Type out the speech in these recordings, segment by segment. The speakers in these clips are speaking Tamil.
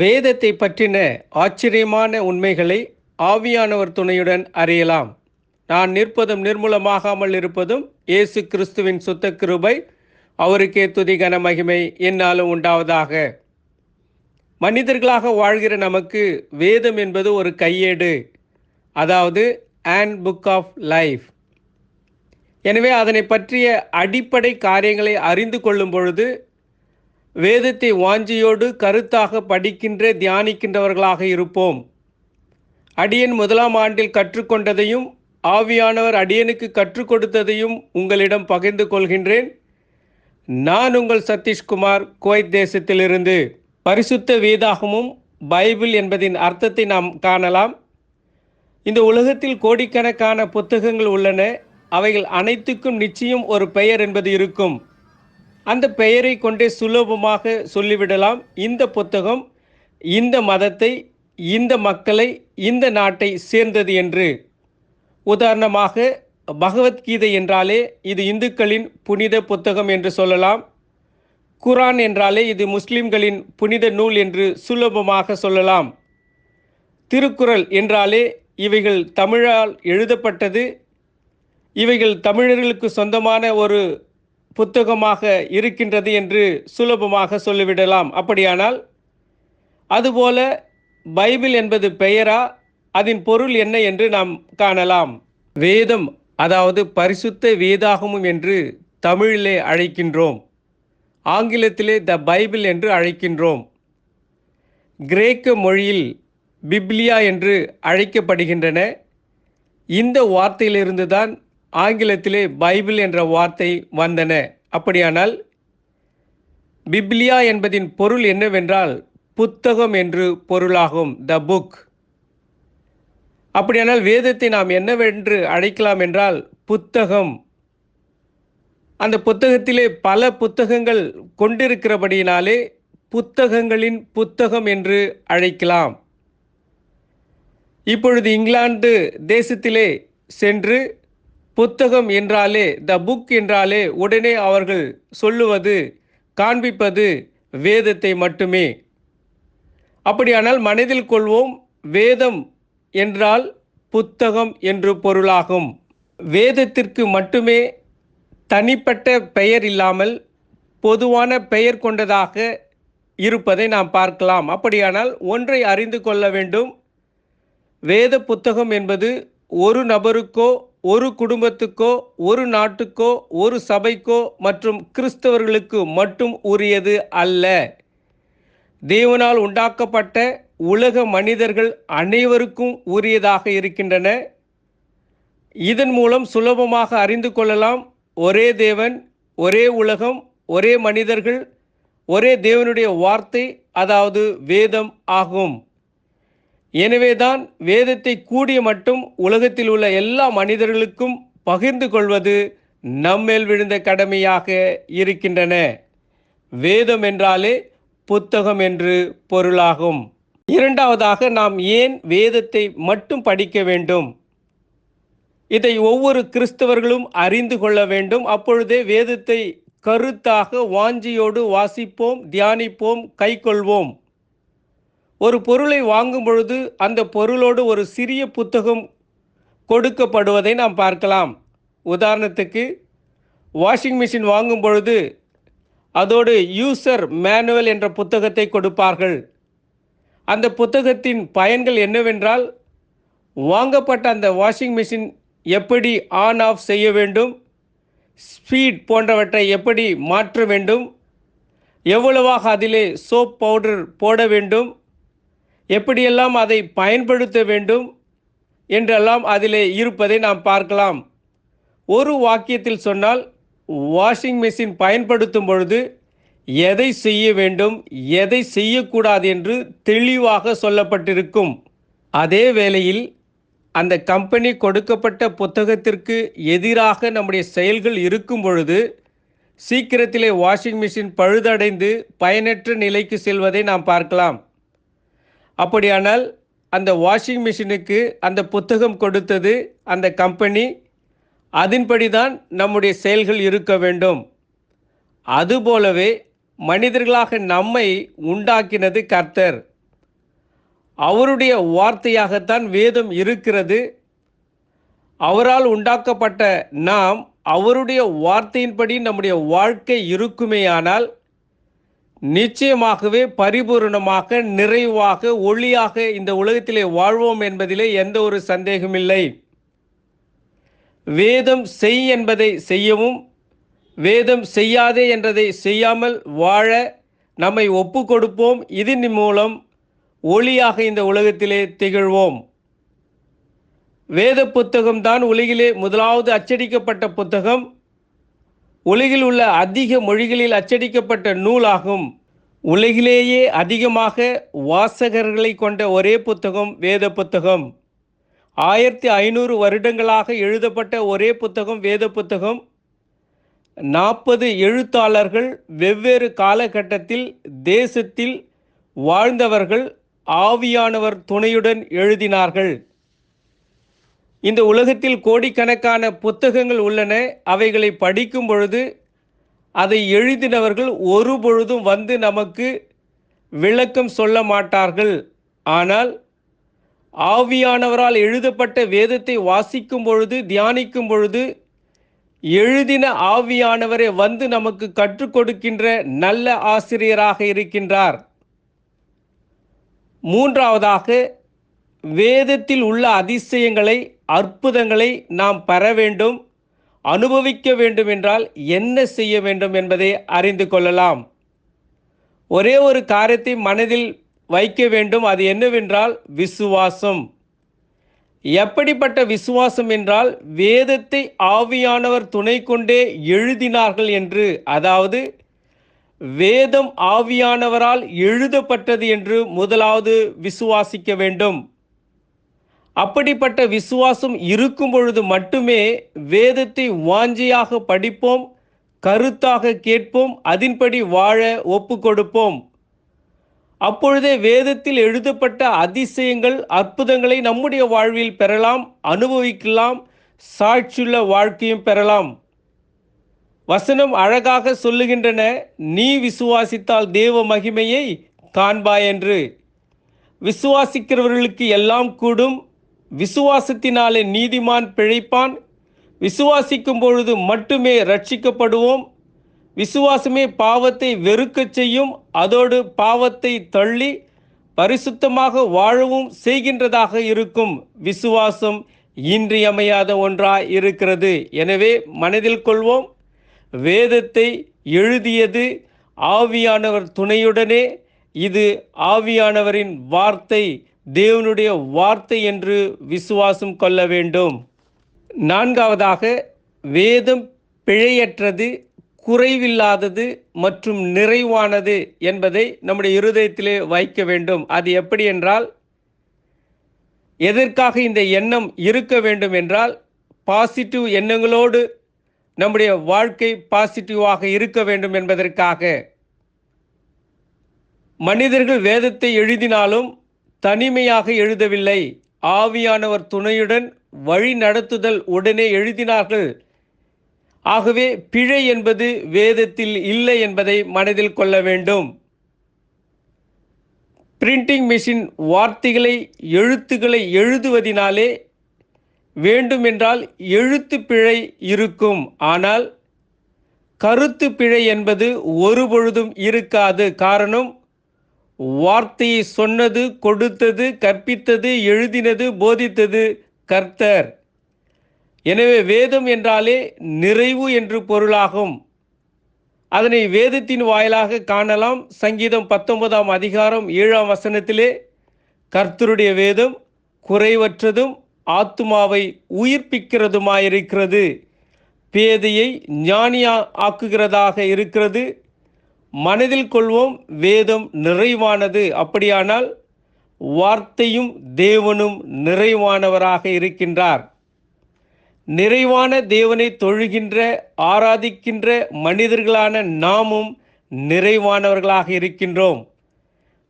வேதத்தை பற்றின ஆச்சரியமான உண்மைகளை ஆவியானவர் துணையுடன் அறியலாம். நான் நிற்பதும் நிர்மூலமாகாமல் இருப்பதும் இயேசு கிறிஸ்துவின் சுத்த கிருபை அவருக்கே துதி கன மகிமை என்னாலும் உண்டாவதாக. மனிதர்களாக வாழ்கிற நமக்கு வேதம் என்பது ஒரு கையேடு அதாவது அண்ட் புக் ஆஃப் லைஃப் எனவே அதனை பற்றிய அடிப்படை காரியங்களை அறிந்து கொள்ளும் பொழுது வேதத்தை வாஞ்சியோடு கருத்தாக படிக்கின்ற தியானிக்கின்றவர்களாக இருப்போம். அடியன் முதலாம் ஆண்டில் கற்றுக்கொண்டதையும் ஆவியானவர் அடியனுக்கு கற்றுக் கொடுத்ததையும் உங்களிடம் பகிர்ந்து கொள்கின்றேன். நான் உங்கள் சதீஷ்குமார் குவைத் தேசத்திலிருந்து. பரிசுத்த வேதாகமும் பைபிள் என்பதின் அர்த்தத்தை நாம் காணலாம். இந்த உலகத்தில் கோடிக்கணக்கான புத்தகங்கள் உள்ளன. அவைகள் அனைத்துக்கும் நிச்சயம் ஒரு பெயர் என்பது இருக்கும். அந்த பெயரை கொண்டே சுலபமாக சொல்லிவிடலாம். இந்த புத்தகம் இந்த மதத்தை இந்த மக்களை இந்த நாட்டை சேர்ந்தது என்று. உதாரணமாக பகவத்கீதை என்றாலே இது இந்துக்களின் புனித புத்தகம் என்று சொல்லலாம். குரான் என்றாலே இது முஸ்லிம்களின் புனித நூல் என்று சுலபமாக சொல்லலாம். திருக்குறள் என்றாலே இவைகள் தமிழால் எழுதப்பட்டது. இவைகள் தமிழர்களுக்கு சொந்தமான ஒரு புத்தகமாக இருக்கின்றது என்று சுலபமாக சொல்லிவிடலாம். அப்படியானால் அதுபோல பைபிள் என்பது பெயரா அதன் பொருள் என்ன என்று நாம் காணலாம். வேதம் அதாவது பரிசுத்த வேதாகமும் என்று தமிழிலே அழைக்கின்றோம். ஆங்கிலத்திலே த பைபிள் என்று அழைக்கின்றோம். கிரேக்க மொழியில் பிப்லியா என்று அழைக்கப்படுகின்றன. இந்த வார்த்தையிலிருந்து தான் ஆங்கிலத்திலே பைபிள் என்ற வார்த்தை வந்தன. அப்படியானால் பிப்லியா என்பதின் பொருள் என்னவென்றால் புத்தகம் என்று பொருளாகும் த புக் அப்படியானால் வேதத்தை நாம் என்னவென்று அழைக்கலாம் என்றால் புத்தகம். அந்த புத்தகத்திலே பல புத்தகங்கள் கொண்டிருக்கிறபடியினாலே புத்தகங்களின் புத்தகம் என்று அழைக்கலாம். இப்பொழுது இங்கிலாந்து தேசத்திலே சென்று புத்தகம் என்றாலே த புக் என்றாலே உடனே அவர்கள் சொல்லுவது காண்பிப்பது வேதத்தை மட்டுமே. அப்படியானால் மனதில் கொள்வோம் வேதம் என்றால் புத்தகம் என்று பொருளாகும். வேதத்திற்கு மட்டுமே தனிப்பட்ட பெயர் இல்லாமல் பொதுவான பெயர் கொண்டதாக இருப்பதை நாம் பார்க்கலாம். அப்படியானால் ஒன்றை அறிந்து கொள்ள வேண்டும். வேத புத்தகம் என்பது ஒரு நபருக்கோ ஒரு குடும்பத்துக்கோ ஒரு நாட்டுக்கோ ஒரு சபைக்கோ மற்றும் கிறிஸ்தவர்களுக்கு மட்டும் உரியது அல்ல. தேவனால் உண்டாக்கப்பட்ட உலக மனிதர்கள் அனைவருக்கும் உரியதாக இருக்கின்றன. இதன் மூலம் சுலபமாக அறிந்து கொள்ளலாம். ஒரே தேவன் ஒரே உலகம் ஒரே மனிதர்கள் ஒரே தேவனுடைய வார்த்தை அதாவது வேதம் ஆகும். எனவேதான் வேதத்தை கூடிய மட்டும் உலகத்தில் உள்ள எல்லா மனிதர்களுக்கும் பகிர்ந்து கொள்வது நம்மேல் விழுந்த கடமையாக இருக்கின்றன. வேதம் என்றாலே புத்தகம் என்று பொருளாகும். இரண்டாவதாக நாம் ஏன் வேதத்தை மட்டும் படிக்க வேண்டும்? இதை ஒவ்வொரு கிறிஸ்தவர்களும் அறிந்து கொள்ள வேண்டும். அப்பொழுதே வேதத்தை கருத்தாக வாஞ்சியோடு வாசிப்போம் தியானிப்போம் கைக்கொள்வோம் ஒரு பொருளை வாங்கும் பொழுது அந்த பொருளோடு ஒரு சிறிய புத்தகம் கொடுக்கப்படுவதை நாம் பார்க்கலாம். உதாரணத்துக்கு வாஷிங் மிஷின் வாங்கும் பொழுது அதோடு யூசர் மேனுவல் என்ற புத்தகத்தை கொடுப்பார்கள். அந்த புத்தகத்தின் பயன்கள் என்னவென்றால் வாங்கப்பட்ட அந்த வாஷிங் மிஷின் எப்படி ஆன் ஆஃப் செய்ய வேண்டும் ஸ்பீட் போன்றவற்றை எப்படி மாற்ற வேண்டும் எவ்வளவாக அதிலே சோப் பவுடர் போட வேண்டும் எப்படியெல்லாம் அதை பயன்படுத்த வேண்டும் என்றெல்லாம் அதிலே இருப்பதை நாம் பார்க்கலாம். ஒரு வாக்கியத்தில் சொன்னால் வாஷிங் மிஷின் பயன்படுத்தும் பொழுது எதை செய்ய வேண்டும் எதை செய்யக்கூடாது என்று தெளிவாக சொல்லப்பட்டிருக்கும். அதே வேளையில் அந்த கம்பெனி கொடுக்கப்பட்ட புத்தகத்திற்கு எதிராக நம்முடைய செயல்கள் இருக்கும் பொழுது சீக்கிரத்திலே வாஷிங் மிஷின் பழுதடைந்து பயனற்ற நிலைக்கு செல்வதை நாம் பார்க்கலாம். அப்படியானால் அந்த வாஷிங் மிஷினுக்கு அந்த புத்தகம் கொடுத்தது அந்த கம்பெனி அதன்படி தான் நம்முடைய செயல்கள் இருக்க வேண்டும். அதுபோலவே மனிதர்களாக நம்மை உண்டாக்கினது கர்த்தர். அவருடைய வார்த்தையாகத்தான் வேதம் இருக்கிறது. அவரால் உண்டாக்கப்பட்ட நாம் அவருடைய வார்த்தையின்படி நம்முடைய வாழ்க்கை இருக்குமேயானால் நிச்சயமாகவே பரிபூரணமாக நிறைவாக ஒளியாக இந்த உலகத்திலே வாழ்வோம் என்பதிலே எந்த ஒரு சந்தேகமில்லை வேதம் செய் என்பதை செய்யவும் வேதம் செய்யாதே என்றதை செய்யாமல் வாழ நம்மை ஒப்பு கொடுப்போம் இதன் மூலம் ஒளியாக இந்த உலகத்திலே திகழ்வோம். வேத புத்தகம்தான் உலகிலே முதலாவது அச்சடிக்கப்பட்ட புத்தகம். உலகில் உள்ள அதிக மொழிகளில் அச்சடிக்கப்பட்ட நூலாகும். உலகிலேயே அதிகமாக வாசகர்களை கொண்ட ஒரே புத்தகம் வேத புத்தகம். ஆயிரத்தி ஐநூறு வருடங்களாக எழுதப்பட்ட ஒரே புத்தகம் வேத புத்தகம். நாற்பது எழுத்தாளர்கள் வெவ்வேறு காலகட்டத்தில் தேசத்தில் வாழ்ந்தவர்கள் ஆவியானவர் துணையுடன் எழுதினார்கள். இந்த உலகத்தில் கோடிக்கணக்கான புத்தகங்கள் உள்ளன. அவைகளை படிக்கும் பொழுது அதை எழுதினவர்கள் ஒரு பொழுதும் வந்து நமக்கு விளக்கம் சொல்ல மாட்டார்கள். ஆனால் ஆவியானவரால் எழுதப்பட்ட வேதத்தை வாசிக்கும் பொழுது தியானிக்கும் பொழுது எழுதின ஆவியானவரை வந்து நமக்கு கற்றுக் கொடுக்கின்ற நல்ல ஆசிரியராக இருக்கின்றார். மூன்றாவதாக வேதத்தில் உள்ள அதிசயங்களை அற்புதங்களை நாம் பெற வேண்டும் அனுபவிக்க வேண்டும் என்றால் என்ன செய்ய வேண்டும் என்பதை அறிந்து கொள்ளலாம். ஒரே ஒரு காரியத்தை மனதில் வைக்க வேண்டும் அது என்னவென்றால் விசுவாசம். எப்படிப்பட்ட விசுவாசம் என்றால் வேதத்தை ஆவியானவர் துணை கொண்டே எழுதினார்கள் என்று அதாவது வேதம் ஆவியானவரால் எழுதப்பட்டது என்று முதலாவது விசுவாசிக்க வேண்டும். அப்படிப்பட்ட விசுவாசம் இருக்கும் பொழுது மட்டுமே வேதத்தை வாஞ்சியாக படிப்போம் கருத்தாக கேட்போம் அதன்படி வாழ ஒப்பு கொடுப்போம். அப்பொழுதே வேதத்தில் எழுதப்பட்ட அதிசயங்கள் அற்புதங்களை நம்முடைய வாழ்வில் பெறலாம் அனுபவிக்கலாம் சாட்சியுள்ள வாழ்க்கையும் பெறலாம். வசனம் அழகாக சொல்லுகின்றன நீ விசுவாசித்தால் தேவ மகிமையை காண்பாய் என்று. விசுவாசிக்கிறவர்களுக்கு எல்லாம் கூடும் விசுவாசத்தினாலே நீதிமான் பிழைப்பான். விசுவாசிக்கும் பொழுது மட்டுமே ரட்சிக்கப்படுவோம் விசுவாசமே பாவத்தை வெறுக்கச் செய்யும். அதோடு பாவத்தை தள்ளி பரிசுத்தமாக வாழவும் செய்கின்றதாக இருக்கும். விசுவாசம் இன்றியமையாத ஒன்றாய் இருக்கிறது. எனவே மனதில் கொள்வோம். வேதத்தை எழுதியது ஆவியானவர் துணையுடனே. இது ஆவியானவரின் வார்த்தை. தேவனுடைய வார்த்தை என்று விசுவாசம் கொள்ள வேண்டும். நான்காவதாக வேதம் பிழையற்றது குறைவில்லாதது மற்றும் நிறைவானது என்பதை நம்முடைய இருதயத்திலே வைக்க வேண்டும். அது எப்படி என்றால் எதற்காக இந்த எண்ணம் இருக்க வேண்டும் என்றால் பாசிட்டிவ் எண்ணங்களோடு நம்முடைய வாழ்க்கை பாசிட்டிவாக இருக்க வேண்டும் என்பதற்காக. மனிதர்கள் வேதத்தை எழுதினாலும் தனிமையாக எழுதவில்லை. ஆவியானவர் துணையுடன் வழி நடத்துதல் உடனே எழுதினார்கள். ஆகவே பிழை என்பது வேதத்தில் இல்லை என்பதை மனதில் கொள்ள வேண்டும். பிரிண்டிங் மிஷின் வார்த்தைகளை எழுத்துக்களை எழுதுவதினாலே வேண்டுமென்றால் எழுத்து பிழை இருக்கும். ஆனால் கருத்து பிழை என்பது ஒருபொழுதும் இருக்காது. காரணம் வார்த்தையை சொன்னது கொடுத்தது கற்பித்தது எழுதினது போதித்தது கர்த்தர். எனவே வேதம் என்றாலே நிறைவு என்று பொருளாகும். அதனை வேதத்தின் வாயிலாக காணலாம். சங்கீதம் பத்தொன்பதாம் அதிகாரம் ஏழாம் வசனத்திலே கர்த்தருடைய வேதம் குறைவற்றதும் ஆத்துமாவை உயிர்ப்பிக்கிறதுமாயிருக்கிறது. பேதையை ஞானியா ஆக்குகிறதாக இருக்கிறது. மனதில் கொள்வோம் வேதம் நிறைவானது. அப்படியானால் வார்த்தையும் தேவனும் நிறைவானவராக இருக்கின்றார். நிறைவான தேவனை தொழுகின்ற ஆராதிக்கின்ற மனிதர்களான நாமும் நிறைவானவர்களாக இருக்கின்றோம்.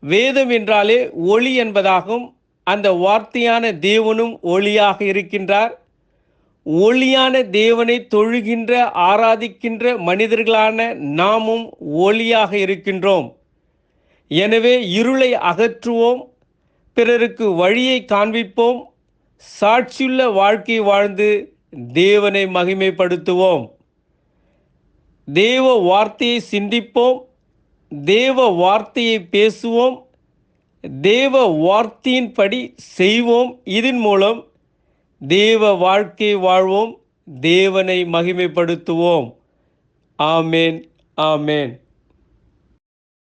வேதம் என்றாலே ஒளி என்பதாகும். அந்த வார்த்தையான தேவனும் ஒளியாக இருக்கின்றார். ஒளியான தேவனை தொழுகின்ற ஆராதிக்கின்ற மனிதர்களான நாமும் ஒளியாக இருக்கின்றோம். எனவே இருளை அகற்றுவோம் பிறருக்கு வழியை காண்பிப்போம் சாட்சியுள்ள வாழ்க்கை வாழ்ந்து தேவனை மகிமைப்படுத்துவோம். தேவ வார்த்தையை சிந்திப்போம் தேவ வார்த்தையை பேசுவோம் தேவ வார்த்தையின்படி செய்வோம். இதன் மூலம் தேவ வாழ்க்கை வாழ்வோம் தேவனை மகிமைப்படுத்துவோம். ஆமேன் ஆமேன்.